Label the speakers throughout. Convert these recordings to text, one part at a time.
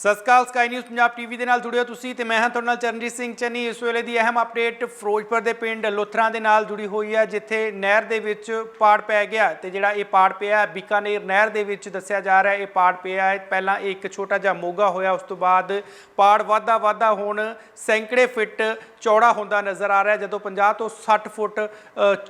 Speaker 1: ਸਤਿ ਸ਼੍ਰੀ ਅਕਾਲ ਸਕਾਈ ਨਿਊਜ਼ ਪੰਜਾਬ ਟੀਵੀ ਦੇ ਨਾਲ ਜੁੜੇ ਹੋ ਤੁਸੀਂ ਤੇ ਮੈਂ ਹਾਂ ਤੁਹਾਡੇ ਨਾਲ ਚਰਨਜੀਤ ਸਿੰਘ ਚੰਨੀ। ਇਸ ਵੇਲੇ ਦੀ ਅਹਿਮ ਅਪਡੇਟ ਫਿਰੋਜ਼ਪੁਰ ਦੇ ਪਿੰਡ ਲੋਥਰਾਂ ਦੇ ਨਾਲ ਜੁੜੀ ਹੋਈ ਹੈ, ਜਿੱਥੇ ਨਹਿਰ ਦੇ ਵਿੱਚ ਪਾੜ ਪੈ ਗਿਆ ਤੇ ਜਿਹੜਾ ਇਹ ਪਾੜ ਪਿਆ ਬੀਕਾਨੇਰ ਨਹਿਰ ਦੇ ਵਿੱਚ ਦੱਸਿਆ ਜਾ ਰਿਹਾ ਇਹ ਪਾੜ ਪਿਆ ਹੈ। ਪਹਿਲਾਂ ਇਹ ਇੱਕ ਛੋਟਾ ਜਿਹਾ ਮੋਗਾ ਹੋਇਆ, ਉਸ ਤੋਂ ਬਾਅਦ ਪਾੜ ਵਾਧਾ ਵਾਧਾ ਹੁਣ ਸੈਂਕੜੇ ਫਿੱਟ ਚੌੜਾ ਹੁੰਦਾ ਨਜ਼ਰ ਆ ਰਿਹਾ, ਜਦੋਂ 50 ਤੋਂ 60 ਫੁੱਟ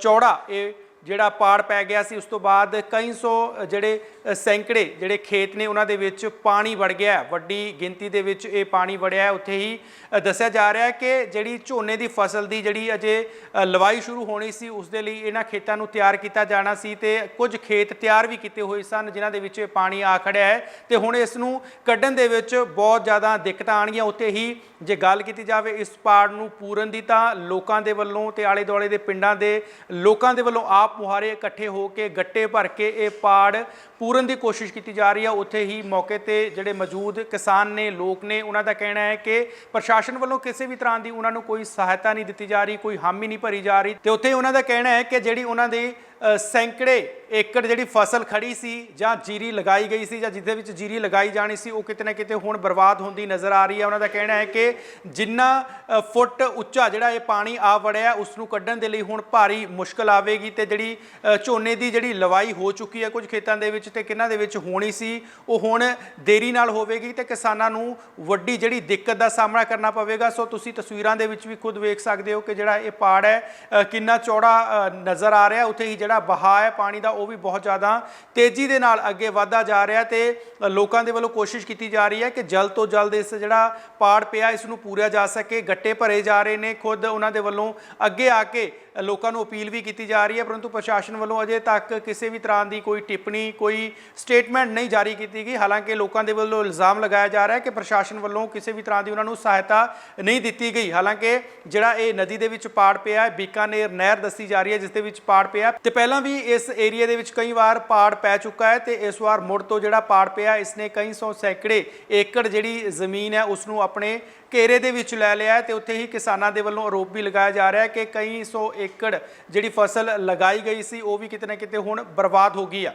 Speaker 1: ਚੌੜਾ ਇਹ ਜਿਹੜਾ ਪਾੜ ਪੈ ਗਿਆ ਸੀ, ਉਸ ਤੋਂ ਬਾਅਦ ਕਈ ਸੌ ਜਿਹੜੇ ਸੈਂਕੜੇ ਜਿਹੜੇ ਖੇਤ ਨੇ, ਉਹਨਾਂ ਦੇ ਵਿੱਚ ਪਾਣੀ ਵੜ ਗਿਆ ਵੱਡੀ ਗਿਣਤੀ ਦੇ ਵਿੱਚ ਇਹ ਪਾਣੀ ਵੜਿਆ ਉੱਥੇ ਹੀ ਦੱਸਿਆ ਜਾ ਰਿਹਾ ਹੈ ਕਿ ਜਿਹੜੀ ਝੋਨੇ ਦੀ ਫਸਲ ਦੀ ਜਿਹੜੀ ਅਜੇ ਲਵਾਈ ਸ਼ੁਰੂ ਹੋਣੀ ਸੀ, ਉਸ ਦੇ ਲਈ ਇਹਨਾਂ ਖੇਤਾਂ ਨੂੰ ਤਿਆਰ ਕੀਤਾ ਜਾਣਾ ਸੀ ਤੇ ਕੁਝ ਖੇਤ ਤਿਆਰ ਵੀ ਕੀਤੇ ਹੋਏ ਸਨ, ਜਿਨ੍ਹਾਂ ਦੇ ਵਿੱਚ ਇਹ ਪਾਣੀ ਆ ਖੜਿਆ ਹੈ। ਤੇ ਹੁਣ ਇਸ ਨੂੰ ਕੱਢਣ ਦੇ ਵਿੱਚ ਬਹੁਤ ਜ਼ਿਆਦਾ ਦਿੱਕਤਾਂ ਆਣਗੀਆਂ ਉੱਥੇ ਹੀ ਜੇ ਗੱਲ ਕੀਤੀ ਜਾਵੇ ਇਸ ਪਾੜ ਨੂੰ ਪੂਰਨ ਦੀ ਤਾਂ ਲੋਕਾਂ ਦੇ ਵੱਲੋਂ ਤੇ ਆਲੇ ਦੁਆਲੇ ਦੇ ਪਿੰਡਾਂ ਦੇ ਲੋਕਾਂ ਦੇ ਵੱਲੋਂ ਆਪ ਮੁਹਾਰੇ ਇਕੱਠੇ ਹੋ ਕੇ, ਗੱਟੇ ਭਰ ਕੇ ਇਹ ਪਾੜ ਪੂਰਨ ਦੀ ਕੋਸ਼ਿਸ਼ ਕੀਤੀ ਜਾ ਰਹੀ ਹੈ ਉੱਥੇ ਹੀ ਮੌਕੇ ਤੇ ਜਿਹੜੇ ਮੌਜੂਦ ਕਿਸਾਨ ਨੇ, ਲੋਕ ਨੇ, ਉਹਨਾਂ ਦਾ ਕਹਿਣਾ ਹੈ ਕਿ ਪ੍ਰਸ਼ਾਸਨ ਵੱਲੋਂ ਕਿਸੇ ਵੀ ਤਰ੍ਹਾਂ ਦੀ ਉਹਨਾਂ ਨੂੰ ਕੋਈ ਸਹਾਇਤਾ ਨਹੀਂ ਦਿੱਤੀ ਜਾ ਰਹੀ, ਕੋਈ ਹਾਮੀ ਨਹੀਂ ਭਰੀ ਜਾ ਰਹੀ। ਤੇ ਉੱਥੇ ਉਹਨਾਂ ਦਾ ਕਹਿਣਾ ਹੈ ਕਿ ਜਿਹੜੀ ਉਹਨਾਂ ਦੀ ਸੈਂਕੜੇ ਏਕੜ ਜਿਹੜੀ ਫਸਲ ਖੜੀ ਸੀ ਜਾਂ ਜੀਰੀ ਲਗਾਈ ਗਈ ਸੀ ਜਾਂ ਜਿਹਦੇ ਵਿੱਚ ਜੀਰੀ ਲਗਾਈ ਜਾਣੀ ਸੀ, ਉਹ ਕਿਤੇ ਨਾ ਕਿਤੇ ਹੁਣ ਬਰਬਾਦ ਹੁੰਦੀ ਨਜ਼ਰ ਆ ਰਹੀ ਹੈ। ਉਹਨਾਂ ਦਾ ਕਹਿਣਾ ਹੈ ਕਿ ਜਿੰਨਾ ਫੁੱਟ ਉੱਚਾ ਜਿਹੜਾ ਇਹ ਪਾਣੀ ਆ ਵੜਿਆ ਉਸ ਨੂੰ ਕੱਢਣ ਦੇ ਲਈ ਹੁਣ ਭਾਰੀ ਮੁਸ਼ਕਲ ਆਵੇਗੀ ਤੇ ਜਿਹੜੀ ਝੋਨੇ ਦੀ ਜਿਹੜੀ ਲਵਾਈ ਹੋ ਚੁੱਕੀ ਹੈ ਕੁਝ ਖੇਤਾਂ ਦੇ ਵਿੱਚ ਤੇ ਕਿੰਨਾਂ ਦੇ ਵਿੱਚ ਹੋਣੀ ਸੀ, ਉਹ ਹੁਣ ਦੇਰੀ ਨਾਲ ਹੋਵੇਗੀ ਤੇ ਕਿਸਾਨਾਂ ਨੂੰ ਵੱਡੀ ਜਿਹੜੀ ਦਿੱਕਤ ਦਾ ਸਾਹਮਣਾ ਕਰਨਾ ਪਵੇਗਾ। ਸੋ ਤੁਸੀਂ ਤਸਵੀਰਾਂ ਦੇ ਵਿੱਚ ਵੀ ਖੁਦ ਵੇਖ ਸਕਦੇ ਹੋ ਕਿ ਜਿਹੜਾ ਇਹ ਪਾੜ ਹੈ ਕਿੰਨਾ ਚੌੜਾ ਨਜ਼ਰ ਆ ਰਿਹਾ। ਉੱਥੇ ਹੀ ਜਿਹੜਾ ਬਹਾਅ ਹੈ ਪਾਣੀ ਦਾ ਉਹ ਵੀ ਬਹੁਤ ਜ਼ਿਆਦਾ ਤੇਜ਼ੀ ਦੇ ਨਾਲ ਅੱਗੇ ਵਧਦਾ ਜਾ ਰਿਹਾ ਤੇ ਲੋਕਾਂ ਦੇ ਵੱਲੋਂ ਕੋਸ਼ਿਸ਼ ਕੀਤੀ ਜਾ ਰਹੀ ਹੈ ਕਿ ਜਲਦ ਤੋਂ ਜਲਦ ਇਸ ਜਿਹੜਾ ਪਾੜ ਪਿਆ, ਇਸ ਨੂੰ ਪੂਰਿਆ ਜਾ ਸਕੇ, ਗੱਟੇ ਭਰੇ ਜਾ ਰਹੇ ਨੇ ਖੁਦ ਉਹਨਾਂ ਦੇ ਵੱਲੋਂ ਅੱਗੇ ਆ ਕੇ ਲੋਕਾਂ ਨੂੰ ਅਪੀਲ ਵੀ ਕੀਤੀ ਜਾ ਰਹੀ ਹੈ, ਪਰੰਤੂ ਪ੍ਰਸ਼ਾਸਨ ਵੱਲੋਂ ਅਜੇ ਤੱਕ ਕਿਸੇ ਵੀ ਤਰ੍ਹਾਂ ਦੀ ਕੋਈ ਟਿੱਪਣੀ, ਕੋਈ ਸਟੇਟਮੈਂਟ ਨਹੀਂ ਜਾਰੀ ਕੀਤੀ ਗਈ। ਹਾਲਾਂਕਿ ਲੋਕਾਂ ਦੇ ਵੱਲੋਂ ਇਲਜ਼ਾਮ ਲਗਾਇਆ ਜਾ ਰਿਹਾ ਹੈ ਕਿ ਪ੍ਰਸ਼ਾਸਨ ਵੱਲੋਂ ਕਿਸੇ ਵੀ ਤਰ੍ਹਾਂ ਦੀ ਉਹਨਾਂ ਨੂੰ ਸਹਾਇਤਾ ਨਹੀਂ ਦਿੱਤੀ ਗਈ। ਹਾਲਾਂਕਿ ਜਿਹੜਾ ਇਹ ਨਦੀ ਦੇ ਵਿੱਚ ਪਾੜ ਪਿਆ ਹੈ, ਬੀਕਾਨੇਰ ਨਹਿਰ ਦੱਸੀ ਜਾ ਰਹੀ ਹੈ, ਜਿਸ ਦੇ ਵਿੱਚ ਪਾੜ ਪਿਆ ਤੇ ਪਹਿਲਾਂ ਵੀ ਇਸ ਏਰੀਆ ਦੇ ਵਿੱਚ ਕਈ ਵਾਰ ਪਾੜ ਪੈ ਚੁੱਕਾ ਹੈ ਤੇ ਇਸ ਵਾਰ ਮੁੜ ਤੋਂ ਜਿਹੜਾ ਪਾੜ ਪਿਆ ਇਸ ਨੇ ਕਈ ਸੌ ਸੈਂਕੜੇ ਏਕੜ ਜਿਹੜੀ ਜ਼ਮੀਨ ਹੈ ਉਸ ਨੂੰ ਆਪਣੇ ਘੇਰੇ ਦੇ ਵਿੱਚ ਲੈ ਲਿਆ ਹੈ ਤੇ ਉੱਥੇ ਹੀ ਕਿਸਾਨਾਂ ਦੇ ਵੱਲੋਂ ਆਰੋਪ ਵੀ ਲਗਾਇਆ ਜਾ ਰਿਹਾ ਹੈ ਕਿ ਕਈ ਸੌ ਏਕੜ ਜਿਹੜੀ ਫਸਲ ਲਗਾਈ ਗਈ ਸੀ, ਉਹ ਵੀ ਕਿਤੇ ਨਾ ਕਿਤੇ ਹੁਣ ਬਰਬਾਦ ਹੋ ਗਈ ਆ।